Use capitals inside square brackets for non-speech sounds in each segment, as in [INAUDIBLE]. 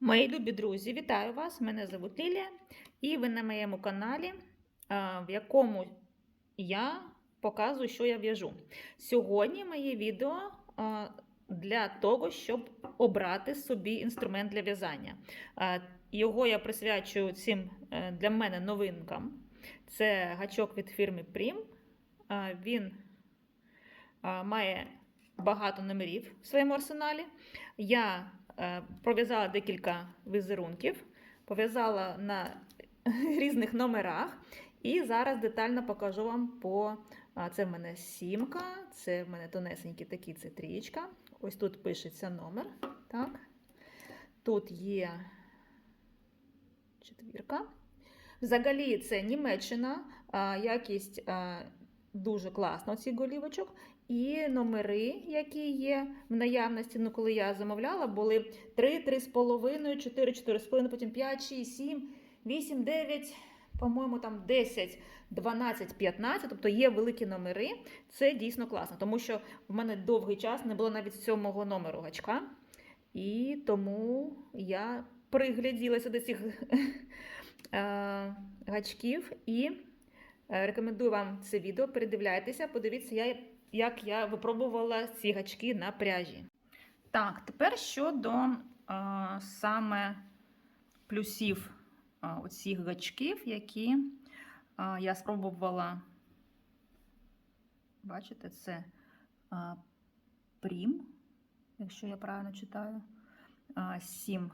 Мої любі друзі, вітаю вас! Мене звуть Лілія, і ви на моєму каналі, в якому я показую, що я в'яжу. Сьогодні моє відео для того, щоб обрати собі інструмент для в'язання. Його я присвячую цим е, для мене новинкам. Це гачок від фірми Prim. Він має багато номерів в своєму арсеналі. Я пров'язала декілька візерунків, пов'язала на [LAUGHS] різних номерах. І зараз детально покажу вам по. Це в мене сімка, це в мене тонесенькі такі, це трієчка. Ось тут пишеться номер. Так. Тут є четвірка. Взагалі, це Німеччина, якість дуже класна цих голівочок. І номери, які є в наявності, ну коли я замовляла, були 3, 3,5, 4, 4,5, потім 5, 6, 7, 8, 9, по-моєму, там 10, 12, 15, тобто є великі номери. Це дійсно класно, тому що в мене довгий час не було навіть сьомого номеру гачка. І тому я пригляділася до цих [LAUGHS] е, гачків і рекомендую вам це відео. Передивляйтеся, подивіться, як я випробувала ці гачки на пряжі. Так, тепер щодо а, саме плюсів а, оцих гачків, які а, я спробувала. Бачите, це а, прім, якщо я правильно читаю, а, 7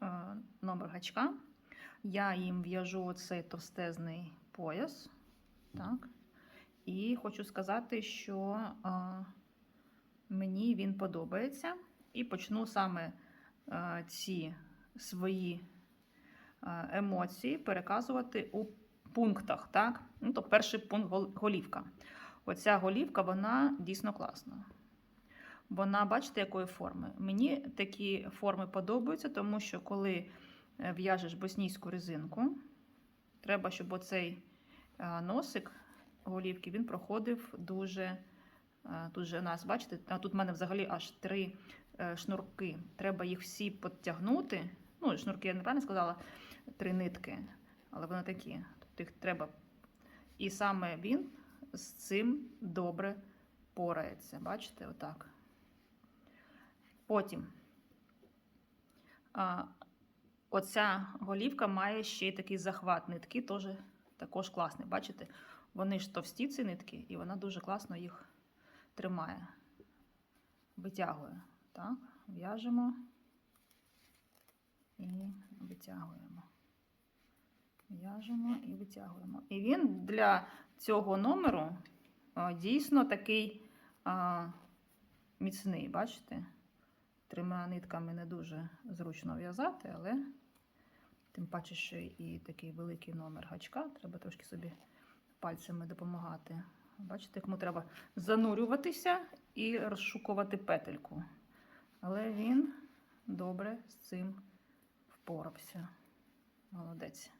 а, номер гачка. Я їм в'яжу оцей товстезний пояс. Так. І хочу сказати, що а, мені він подобається. І почну саме а, ці свої а, емоції переказувати у пунктах. Так? Ну, то перший пункт голівка. Оця голівка, вона дійсно класна. Вона, бачите, якої форми? Мені такі форми подобаються, тому що коли е, в'яжеш боснійську резинку, треба, щоб оцей носик голівки він проходив дуже. Тут же у нас, бачите, тут в мене взагалі аж три е, шнурки. Треба їх всі підтягнути. Ну, шнурки я неправильно сказала, три нитки, але вони такі. Тобто їх треба. І саме він з цим добре порається. Бачите, отак. Потім оця голівка має ще й такий захват нитки, теж також класний. Бачите? Вони ж товсті ці нитки, і вона дуже класно їх тримає, витягує. Так, в'яжемо і витягуємо. В'яжемо і витягуємо. І він для цього номеру дійсно такий а, міцний, бачите? Трьома нитками не дуже зручно в'язати, але тим паче, що і такий великий номер гачка, треба трошки собі пальцями допомагати. Бачите, кому треба занурюватися і розшукувати петельку. Але він добре з цим впорався. Молодець.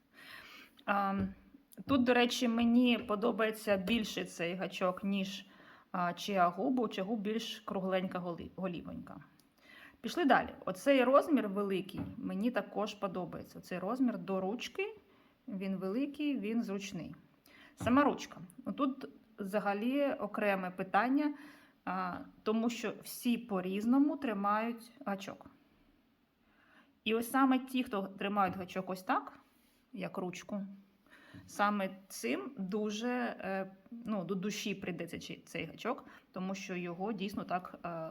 А, Тут, до речі, мені подобається більше цей гачок, ніж чиагу, бо чиагу більш кругленька голівонька. Пішли далі. Оцей розмір великий, мені також подобається. Оцей розмір до ручки, він великий, він зручний. Сама ручка. Тут взагалі окреме питання, тому що всі по-різному тримають гачок. І ось саме ті, хто тримають гачок ось так, як ручку, саме цим дуже е, ну, до душі прийдеться цей гачок, тому що його дійсно так е,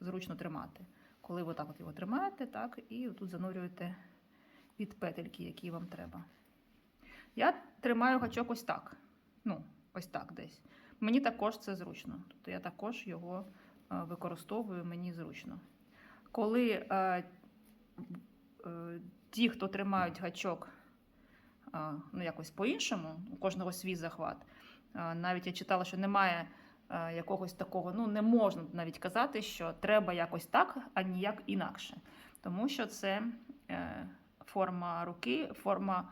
зручно тримати. Коли ви так його тримаєте, так, і тут занурюєте від петельки, які вам треба. Я тримаю гачок ось так. Ну, ось так десь. Мені також це зручно. Тобто я також його е, використовую, мені зручно. Коли е, е, ті, хто тримають гачок е, ну, якось по-іншому, у кожного свій захват, е, навіть я читала, що немає якогось такого, ну, не можна навіть казати, що треба якось так, а ніяк інакше. Тому що це е, форма руки, форма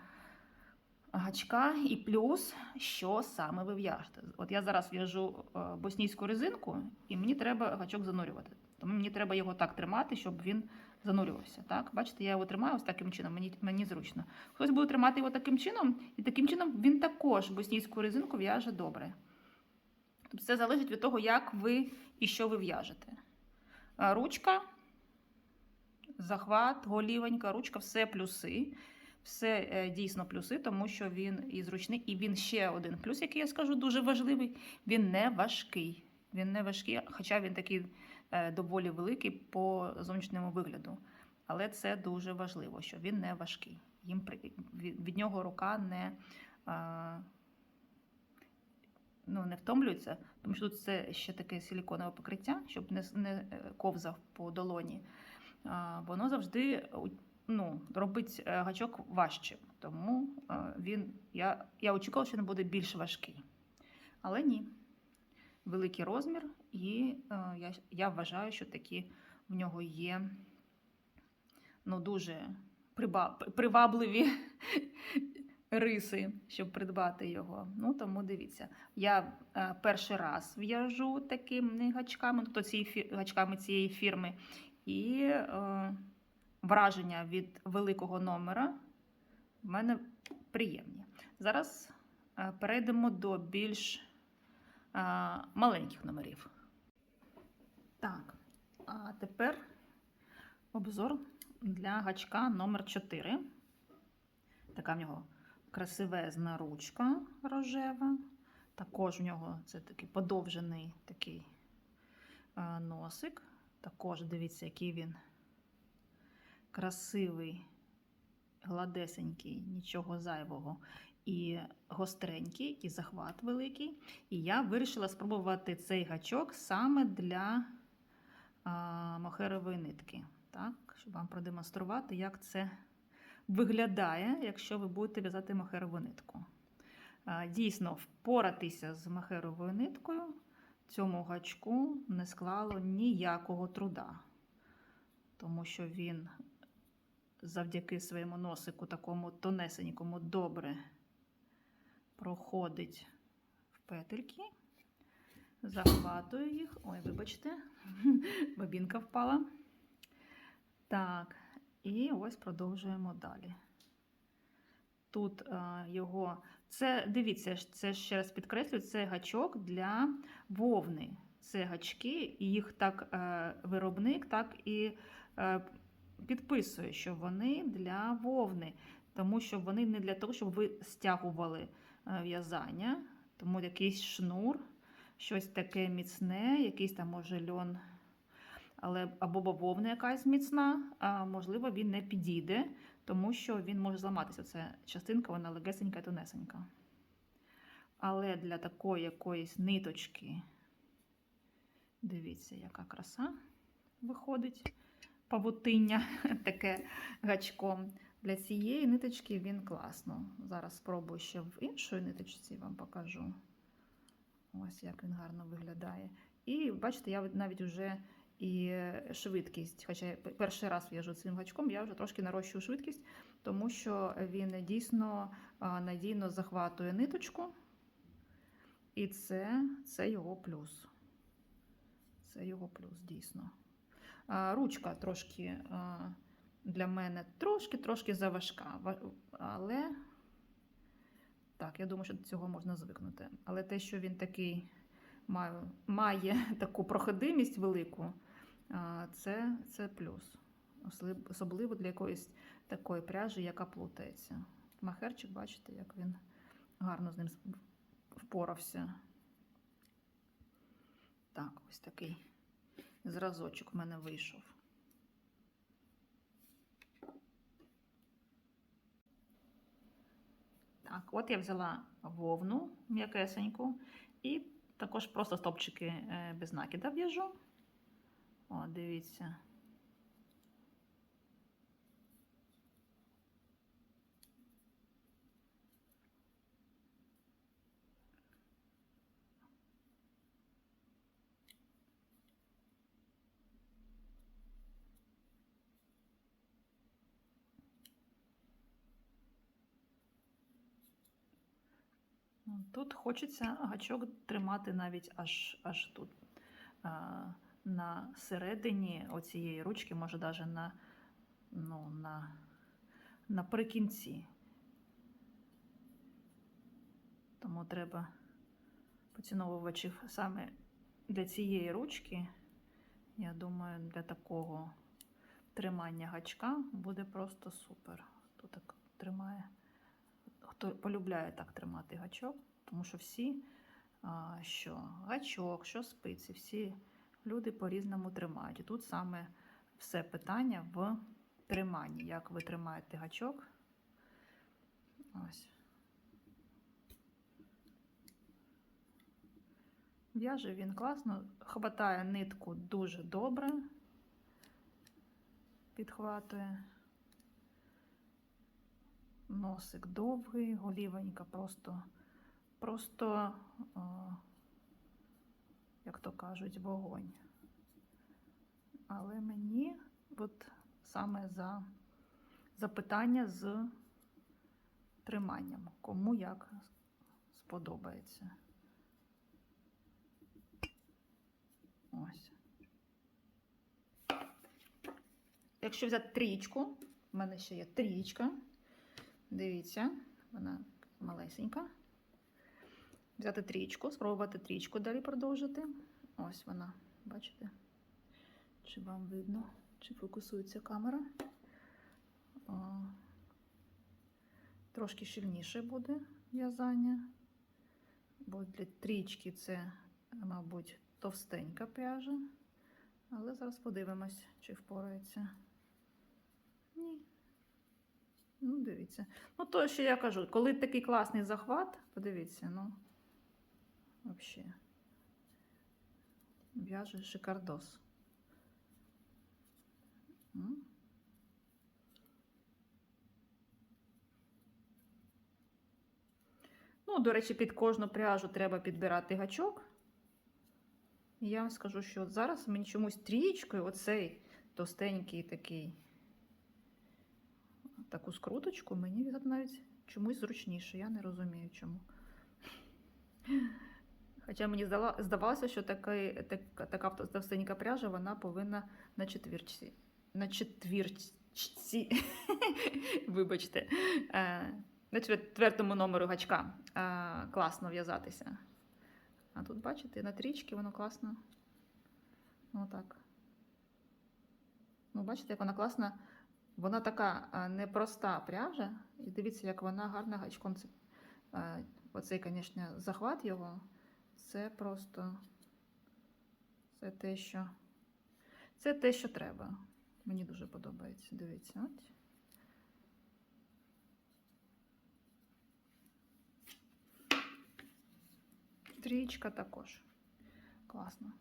гачка і плюс, що саме ви в'яжете. От я зараз в'яжу е, боснійську резинку, і мені треба гачок занурювати. Тому мені треба його так тримати, щоб він занурювався. Так? Бачите, я його тримаю ось таким чином, мені, мені зручно. Хтось буде тримати його таким чином, і таким чином він також боснійську резинку в'яже добре. Тобто це залежить від того, як ви і що ви в'яжете. Ручка, захват, голівенька, ручка все плюси. Все е, дійсно плюси, тому що він і зручний, і він ще один плюс, який я скажу, дуже важливий. Він не важкий. Він не важкий, хоча він такий е, доволі великий по зовнішньому вигляду. Але це дуже важливо, що він не важкий. Їм від, нього рука не, ну, не втомлюється, тому що тут це ще таке силіконове покриття, щоб не, не е, ковзав по долоні. Воно завжди ну, робить е, гачок важчим. Тому е, він, я, я очікувала, що він буде більш важкий. Але ні. Великий розмір, і я, я вважаю, що такі в нього є ну, дуже привабливі [LAUGHS] риси, щоб придбати його. Ну, тому дивіться. Я е, перший раз в'яжу такими гачками, тобто ці гачками цієї фірми. І е, враження від великого номера в мене приємні. Зараз е, перейдемо до більш е, маленьких номерів. Так, а тепер обзор для гачка номер 4. Така в нього красивезна ручка рожева. Також в нього це такий подовжений такий е, носик. Також дивіться, який він красивий, гладесенький, нічого зайвого. І гостренький, і захват великий. І я вирішила спробувати цей гачок саме для а, мохерової нитки. Так, щоб вам продемонструвати, як це виглядає, якщо ви будете в'язати мохерову нитку. Дійсно, впоратися з мохеровою ниткою цьому гачку не склало ніякого труда, тому що він завдяки своєму носику, такому тонесенькому, добре проходить в петельки, захватую їх. Ой, вибачте, [LAUGHS] бобінка впала. Так, і ось продовжуємо далі. Тут а, його, це, дивіться, це ще раз підкреслюю, це гачок для вовни. Це гачки, і їх так е, виробник, так і е, підписує, що вони для вовни, тому що вони не для того, щоб ви стягували е, в'язання, тому якийсь шнур, щось таке міцне, якийсь там може льон, але або бавовна якась міцна, а можливо, він не підійде, тому що він може зламатися. Це частинка, вона легесенька тонесенька. Але для такої якоїсь ниточки, дивіться, яка краса виходить павутиння [LAUGHS] таке гачком. Для цієї ниточки він класно. Зараз спробую ще в іншої ниточці вам покажу. Ось як він гарно виглядає. І бачите, я навіть вже і швидкість, хоча перший раз в'яжу цим гачком, я вже трошки нарощую швидкість, тому що він дійсно надійно захватує ниточку. І це, це його плюс. Це його плюс, дійсно. Ручка трошки для мене трошки-трошки заважка. Але так, я думаю, що до цього можна звикнути. Але те, що він такий має, має [LAUGHS] таку проходимість велику, це, це плюс. Особливо для якоїсь такої пряжі, яка плутається. Махерчик, бачите, як він гарно з ним впорався. Так, ось такий зразочок в мене вийшов. Так, от я взяла вовну м'якесеньку і також просто стопчики е, без накида в'яжу. О, дивіться. Ну, Тут хочеться гачок тримати навіть аж, аж тут. На середині оцієї ручки, може навіть на ну, на, наприкінці. Тому треба поціновувачів саме для цієї ручки, я думаю, для такого тримання гачка буде просто супер. Хто так тримає, хто полюбляє так тримати гачок, тому що всі, що гачок, що спиці, всі люди по-різному тримають. Тут саме все питання в триманні. Як ви тримаєте гачок? Ось. В'яже він класно, хватає нитку дуже добре, підхватує. Носик довгий, голівенька просто, просто, о, як то кажуть, вогонь. Але мені от саме за запитання з триманням, кому як сподобається. Ось. Якщо взяти трічку, в мене ще є трічка. Дивіться, вона малесенька. Взяти трічку, спробувати трічку далі продовжити. Ось вона, бачите? Чи вам видно, чи фокусується камера? О, трошки щільніше буде в'язання, бо для трічки це, мабуть, товстенька пряжа. Але зараз подивимось, чи впорається. Ні. Ну, дивіться. Ну, то, що я кажу, коли такий класний захват, подивіться, ну, взагалі, в'яже шикардос. Ну, до речі, під кожну пряжу треба підбирати гачок. І я вам скажу, що от зараз мені чомусь трієчкою оцей товстенький такий таку скруточку мені навіть чомусь зручніше. Я не розумію чому. Хоча мені здавалося, що такий, так, така товстенька пряжа вона повинна на четвірці. На четвірці. [LAUGHS] Вибачте. Е, На четвертому номеру гачка е, класно в'язатися. А тут, бачите, на трічки воно класно. Отак. Ну, бачите, як вона класна. Вона така непроста пряжа. І дивіться, як вона гарно гачком. Оцей, звісно, захват його. Це просто це те, що це те, що треба. Мені дуже подобається. Дивіться. Трічка також. Класно.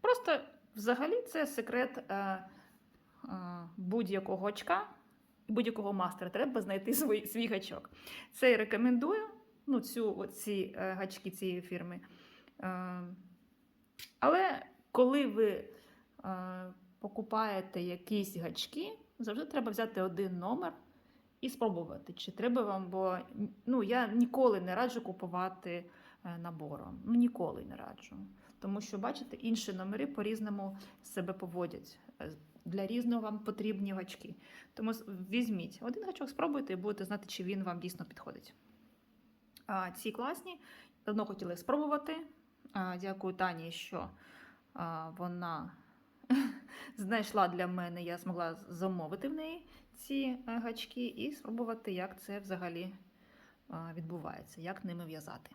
Просто взагалі це секрет е, е, будь-якого очка, будь-якого мастера. Треба знайти свій, свій гачок. Це я рекомендую ну, цю, оці е, гачки цієї фірми. Е, але коли ви е, покупаєте якісь гачки, завжди треба взяти один номер і спробувати, чи треба вам, бо ну, я ніколи не раджу купувати е, набором. Ну, ніколи не раджу. Тому що, бачите, інші номери по-різному себе поводять. Для різного вам потрібні гачки. Тому візьміть один гачок, спробуйте і будете знати, чи він вам дійсно підходить. А, ці класні. Давно хотіли спробувати. Дякую Тані, що вона [LAUGHS] знайшла для мене, я змогла замовити в неї ці е, гачки і спробувати, як це взагалі відбувається, як ними в'язати.